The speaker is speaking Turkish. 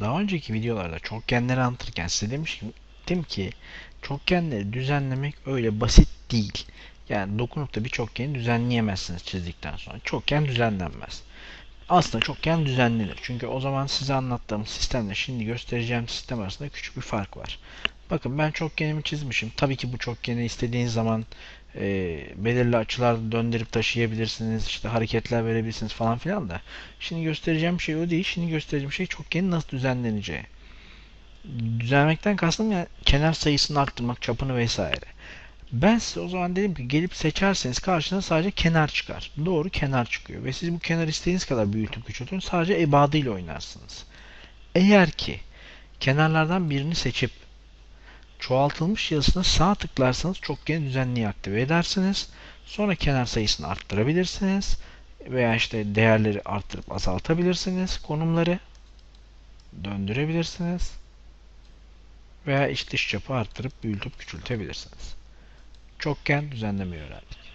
daha önceki videolarda çokgenleri anlatırken size demiştim ki çokgenleri düzenlemek öyle basit değil. Yani dokunup da bir çokgeni düzenleyemezsiniz çizdikten sonra. Çokgen düzenlenmez. Aslında çokgen düzenlenir. Çünkü o zaman size anlattığım sistemle şimdi göstereceğim sistem arasında küçük bir fark var. Bakın ben çokgenimi çizmişim. Tabii ki bu çokgeni istediğiniz zaman e, belirli açılar döndürüp taşıyabilirsiniz. işte hareketler verebilirsiniz falan filan da. Şimdi göstereceğim şey o değil. Şimdi göstereceğim şey çokgenin nasıl düzenleneceği. Düzenlemekten kastım yani kenar sayısını arttırmak, çapını vesaire. Ben size o zaman dedim ki gelip seçerseniz karşına sadece kenar çıkar. Doğru kenar çıkıyor. Ve siz bu kenar istediğiniz kadar büyütüp küçültün. Sadece ebadıyla oynarsınız. Eğer ki kenarlardan birini seçip çoğaltılmış yazısına sağ tıklarsanız çokgeni düzenliği aktive edersiniz. Sonra kenar sayısını arttırabilirsiniz. Veya işte değerleri arttırıp azaltabilirsiniz. Konumları döndürebilirsiniz. Veya iç dış çapı arttırıp büyütüp küçültebilirsiniz. Çokgen düzenlemeyi öğrendik.